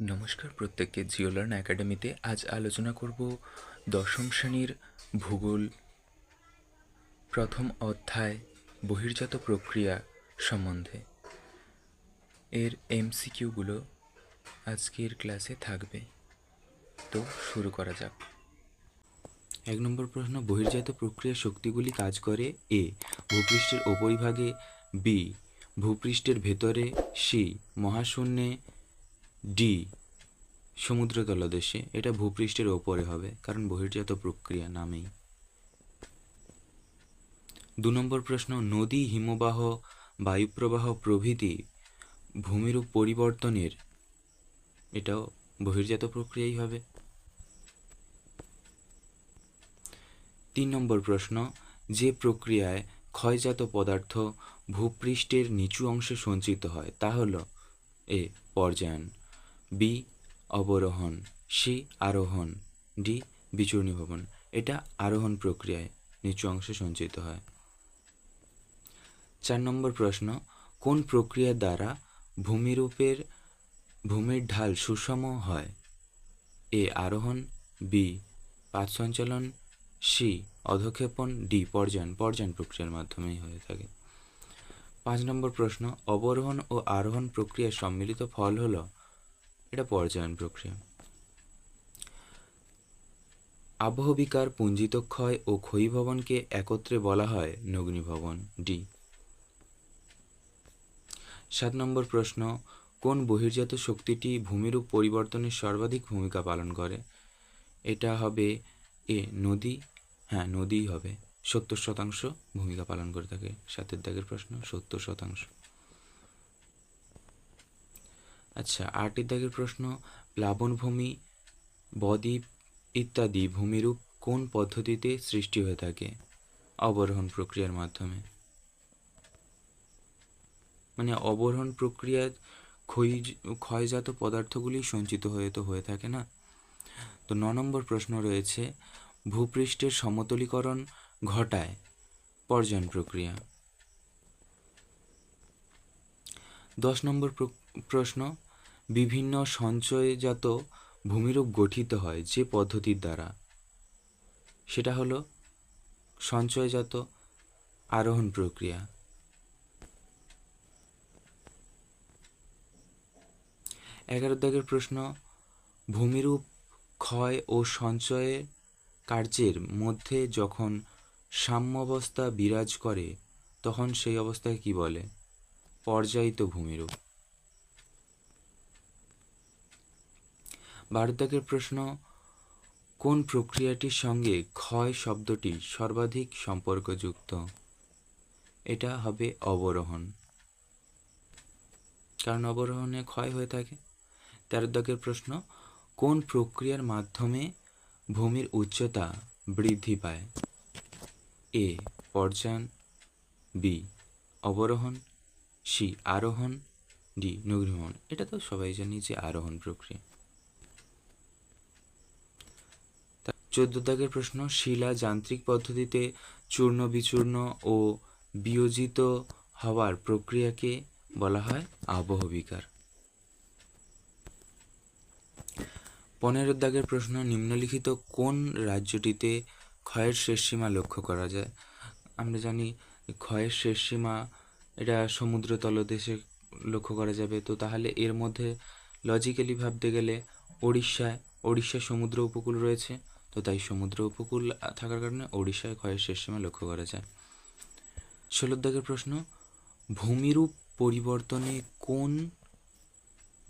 নমস্কার প্রত্যেককে জিওলার্ন একাডেমিতে আজ আলোচনা করব দশম শ্রেণির ভূগোল, প্রথম অধ্যায়, বহির্জাত প্রক্রিয়া সম্বন্ধে। এর এমসিকিউগুলো আজকের ক্লাসে থাকবে। তো শুরু করা যাক। এক নম্বর প্রশ্ন, বহির্জাত প্রক্রিয়া শক্তিগুলি কাজ করে এ ভূপৃষ্ঠের ওপরিভাগে বি ভূপৃষ্ঠের ভেতরে সি মহাশূন্যে ডি সমুদ্র তলদেশে এটা ভূপৃষ্ঠের ওপরে হবে, কারণ বহির্জাত প্রক্রিয়া নামেই। দু নম্বর প্রশ্ন, নদী, হিমবাহ, বায়ুপ্রবাহ প্রভৃতি ভূমিরূপ পরিবর্তনের, এটাও বহির্জাত প্রক্রিয়াই হবে। তিন নম্বর প্রশ্ন, যে প্রক্রিয়ায় ক্ষয়জাত পদার্থ ভূপৃষ্ঠের নিচু অংশে সঞ্চিত হয়, তা হল এ, পর্যায়ন। বি অবরোহণ, সি আরোহণ, ডি বিচূর্ণীভবন এটা আরোহণ প্রক্রিয়ায় নিচু অংশে সঞ্চিত হয়। চার নম্বর প্রশ্ন, কোন প্রক্রিয়ার দ্বারা ভূমিরূপের, ভূমির ঢাল সুষম হয়? এ আরোহণ, বি পাত সঞ্চালন, সি অধক্ষেপণ, ডি পর্যায়ন। পর্যায়ন প্রক্রিয়ার মাধ্যমেই হয়ে থাকে। পাঁচ নম্বর প্রশ্ন, অবরোহণ ও আরোহণ প্রক্রিয়ার সম্মিলিত ফল হলো এটা পর্যায়ন প্রক্রিয়া। আবহবিকার পুঞ্জিত ক্ষয় ও ক্ষয়ীভবনকে একত্রে বলা হয় নগ্নিভবন, ডি। সাত নম্বর প্রশ্ন, কোন বহির্জাত শক্তিটি ভূমিরূপ পরিবর্তনের সর্বাধিক ভূমিকা পালন করে? এটা হবে এ, নদী হ্যাঁ নদীই হবে। সত্তর শতাংশ ভূমিকা পালন করে থাকে, সাতের দাগের প্রশ্ন, সত্তর শতাংশ। আচ্ছা আটের দাগের প্রশ্ন প্লাবনভূমি বদ্বীপ ইত্যাদি ভূমিরূপ কোন পদ্ধতিতে সৃষ্টি হয়ে থাকে? অবরোহণ প্রক্রিয়ার মাধ্যমে। মানে অবরোহণ প্রক্রিয়া ক্ষয় ক্ষয়জাত পদার্থগুলি সঞ্চিত হয়ে তো হয়ে থাকে না? তো ন নম্বর প্রশ্ন রয়েছে, ভূপৃষ্ঠের সমতলীকরণ ঘটায় পর্যায়ন প্রক্রিয়া। দশ নম্বর প্র- প্রশ্ন বিভিন্ন সঞ্চয়জাত ভূমিরূপ গঠিত হয় যে পদ্ধতির দ্বারা। সেটা হলো সঞ্চয়জাত আরোহণ প্রক্রিয়া। এগারো দাগের প্রশ্ন, ভূমিরূপ ক্ষয় ও সঞ্চয়ের কার্যের মধ্যে যখন সাম্যবস্থা বিরাজ করে, তখন সেই অবস্থায় কি বলে? পর্যায়িত ভূমিরূপ। ভারতদাগের প্রশ্ন, কোন প্রক্রিয়াটির সঙ্গে ক্ষয় শব্দটি সর্বাধিক সম্পর্কযুক্ত? এটা হবে অবরোহণ। কারণ অবরোহণে ক্ষয় হয়ে থাকে। তেরো দাগের প্রশ্ন, কোন প্রক্রিয়ার মাধ্যমে ভূমির উচ্চতা বৃদ্ধি পায়? এ পর্যায়ন বি, অবরোহণ, সি, আরোহণ, ডি নগ্নিভবন এটা তো সবাই জানি যে আরোহণ প্রক্রিয়া তা- চোদ্দ দাগের প্রশ্ন, শিলা যান্ত্রিক পদ্ধতিতে চূর্ণ, বিচূর্ণ ও বিয়োজিত হওয়ার প্রক্রিয়াকে বলা হয় আবহবিকার। পনেরো দাগের প্রশ্ন, নিম্নলিখিত কোন রাজ্যটিতে ক্ষয়ের শেষ সীমা লক্ষ্য করা যায়? আমরা জানি ক্ষয়ের শেষ সীমা, এটা সমুদ্র তলদেশে লক্ষ্য করা যাবে। তো তাহলে এর মধ্যে লজিক্যালি ভাবতে গেলে ওড়িশায়, ওড়িশা সমুদ্র উপকূল রয়েছে। তো তাই সমুদ্র উপকূল থাকার কারণে ওড়িশায় ক্ষয়ের শেষ সময় লক্ষ্য করা যায়। ষোলোদ্দাগের দাগের প্রশ্ন, ভূমিরূপ পরিবর্তনে কোন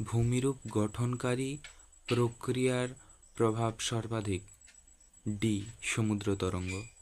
ভূমিরূপ গঠনকারী প্রক্রিয়ার প্রভাব সর্বাধিক? ডি, সমুদ্র তরঙ্গ।